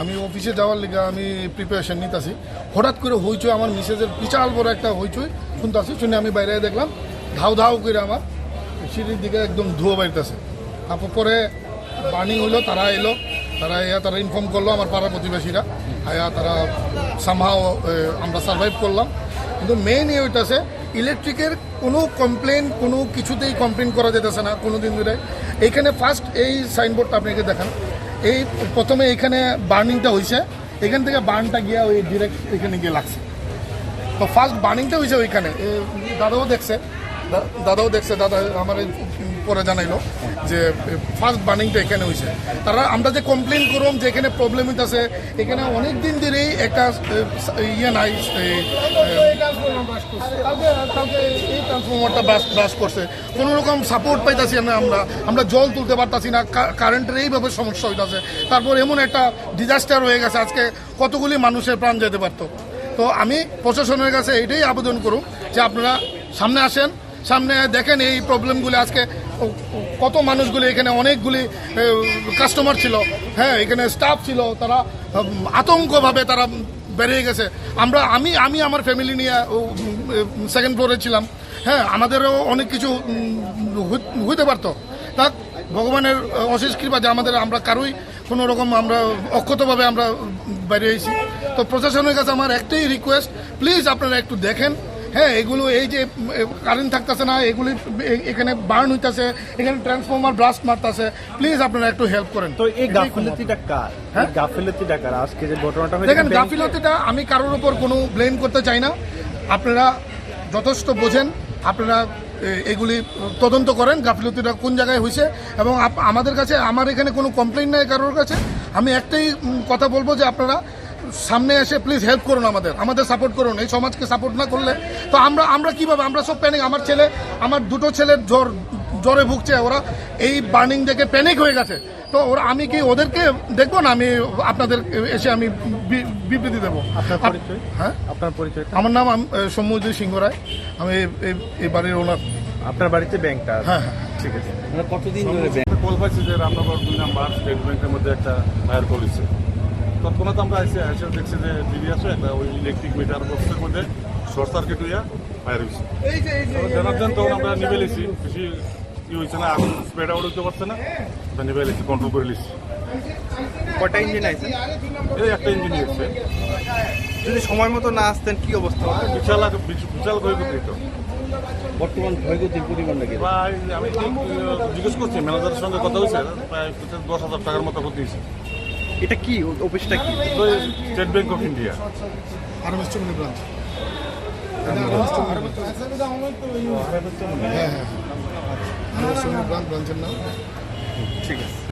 আমি অফিসে যাওয়ার লিগে আমি প্রিপারেশন নিতেছি। হঠাৎ করে হইচই, আমার মিসেজের বিশাল বড় একটা হইচই শুনতেছি, শুনে আমি বাইরে দেখলাম, ধাউ ধাউ করে আমার সিঁড়ির দিকে একদম ধুয়ো বাড়িতেছে তারপর পরে বার্নিং হইল, তারা এলো, তারা ইয়া তারা ইনফর্ম করল আমার পাড়া প্রতিবেশীরা, আয়া তারা সামহাও আমরা সার্ভাইভ করলাম। কিন্তু মেইন ইয়ে হইতেছে ইলেকট্রিকের কোনো কমপ্লেন কোনো কিছুতেই কমপ্লেন করা যেতেছে না কোনো দিন ধরে। এইখানে ফার্স্ট এই সাইনবোর্ডটা আপনাকে দেখান। এই প্রথমে এখানে বার্নিংটা হয়েছে। এখান থেকে বার্নটা গিয়ে ওই ডিরেক্ট এখানে গিয়ে লাগছে। তো ফার্স্ট বার্নিংটা হয়েছে ওইখানে। দাদাও দেখছে। দাদাও দেখছে, দাদা, আমার পরে জানাইলো যে ফার্স্ট বার্নিংটা এখানে হয়েছে তারা আমরা যে কমপ্লেন করলাম যে এখানে প্রবলেম হইতেছে, এখানে অনেক দিন ধরেই একটা ইয়ে নাই এই ট্রান্সফরমারটা ব্রাশ করছে। কোনো রকম সাপোর্ট পাইতাছি না আমরা। আমরা জল তুলতে পারতাছি না কারেন্টের এইভাবে সমস্যা হইতাছে। তারপর এমন একটা ডিজাস্টার হয়ে গেছে, আজকে কতগুলি মানুষের প্রাণ যেতে পারতো। তো আমি প্রশাসনের কাছে এটাই আবেদন করুন যে আপনারা সামনে আসেন, সামনে দেখেন এই প্রবলেমগুলি আজকে কত মানুষগুলি, এখানে অনেকগুলি কাস্টমার ছিল হ্যাঁ এখানে স্টাফ ছিল, তারা আতঙ্কভাবে তারা বেরিয়ে গেছে। আমরা, আমি আমি আমার ফ্যামিলি নিয়ে সেকেন্ড ফ্লোরে ছিলাম। হ্যাঁ আমাদেরও অনেক কিছু হইতে পারতো। তা, ভগবানের অশেষ কৃপা যে আমাদের, আমরা কারোই কোনো রকম আমরা অক্ষতভাবে আমরা বেরিয়ে এসেছি। তো প্রশাসনের কাছে আমার একটাই রিকোয়েস্ট প্লিজ আপনারা একটু দেখেন হ্যাঁ এগুলো এই যে কারেন্ট থাকতেছে না এগুলি এখানে বার্ন হইতেছে এখানে ট্রান্সফর্মার ব্লাস্ট মারতেছে। প্লিজ আপনারা একটু হেল্প করেন। তো এই গাফিলতিটা কার? হ্যাঁ? গাফিলতিটা কার? আজকে যে ঘটনাটা দেখেন গাফিলতিটা আমি কারোর উপর কোনো ব্লেম করতে চাই না। আপনারা যথেষ্ট বোঝেন আপনারা এগুলি তদন্ত করেন গাফিলতিটা কোন জায়গায় হয়েছে এবং আমাদের কাছে আমার এখানে কোনো কমপ্লেন নাই কারোর কাছে। আমি একটাই কথা বলব যে আপনারা সামনে এসে প্লিজ হেল্প করুন আমাদের আমাদের সাপোর্ট করুন এই সমাজকে সাপোর্ট না করলে তো আমরা আমরা কীভাবে আমরা সব প্যানিক আমার ছেলে আমার দুটো ছেলের জ্বর জ্বরে ভুগছে ওরা এই বার্নিং দেখে প্যানিক হয়ে গেছে। তো ওরা আমি কি ওদেরকে দেখব না আমি আপনাদের এসে আমি বি- বিবৃতি দেবো? আপনার পরিচয়? হ্যাঁ? আপনার পরিচয় আমার নাম সৌম্যজিৎ সিংহ রায়। আমি এই- বাড়ির ওনার। আপনার বাড়িতে ব্যাংকটা হ্যাঁ হ্যাঁ ঠিক আছে। কতদিন ধরে কল পাইছি যে রামনগর দুই নাম্বার স্টেট ব্যাংকের মধ্যে একটা ফায়ার করেছে তৎক্ষণাৎ আমরা এসে এসে দেখছি যে টিভি আছে একটা ওই ইলেকট্রিক মিটার বক্সের মধ্যে শর্ট সার্কিট হইয়া ফায়ার হয়েছে জানার তখন আমরা নিবে লিছি। বেশি ই হয়েছে না আগুন স্প্রেড আউট হইতে পারছে না। আমরা নিবে লিছি কন্ট্রোল করে লিছি। কটা ইঞ্জিন আছে? এই একটা ইঞ্জিন হয়েছে যদি সময় মতো না আসতেন কি অবস্থা হতো? বিশাল বিশাল ক্ষয়ক্ষতি তো বর্তমান ক্ষয়ক্ষতির পরিমাণ নাকি? প্রায় আমি জিজ্ঞেস করছি ম্যানেজারের সঙ্গে কথা হয়েছে প্রায় দশ হাজার টাকার মতো ক্ষতি হয়েছে এটা কি অফিসটা কি State Bank of India branch হ্যাঁ হ্যাঁ ব্রাঞ্চের নাম ঠিক আছে